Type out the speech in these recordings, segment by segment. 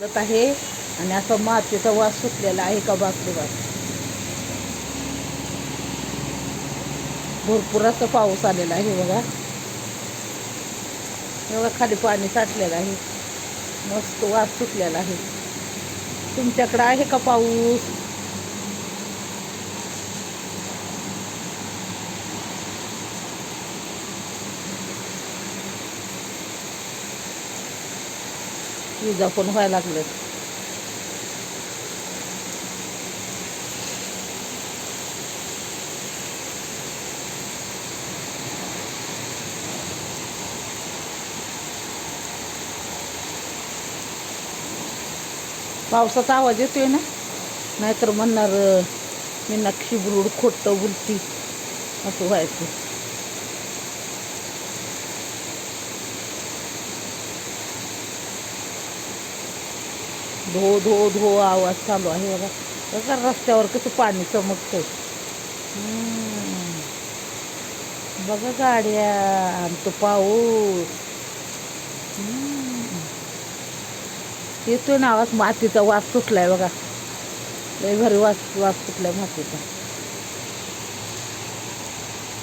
पडत आहे. आणि असा मातीचा वास सुटलेला आहे का बापरे बाप भरपूर असं पाऊस आलेला आहे बघा. एवढा खाली पाणी साठलेलं आहे. मस्त वास सुटलेला आहे. तुमच्याकडं आहे का पाऊस? विजा पण व्हायला लागल्यात पावसाचा आवाज येतोय ना? नाहीतर म्हणणार मी नक्षी बुरुड खोटं बुलती. असं व्हायचं. धो धो धो आवाज चालू आहे बघा बघा रस्त्यावर कसं पाणी चमकतं बघा गाड्या आणि तो पाऊस येतोय ना आवाज? मातीचा वास सुटलाय बघा. लय भारी वास वास सुटलाय मातीचा.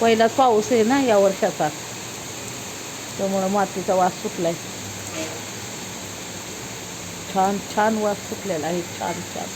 पहिलाच पाऊस आहे ना या वर्षाचा. त्यामुळं मातीचा वास सुटलाय. छान छान वास सुटलेला आहे छान छान.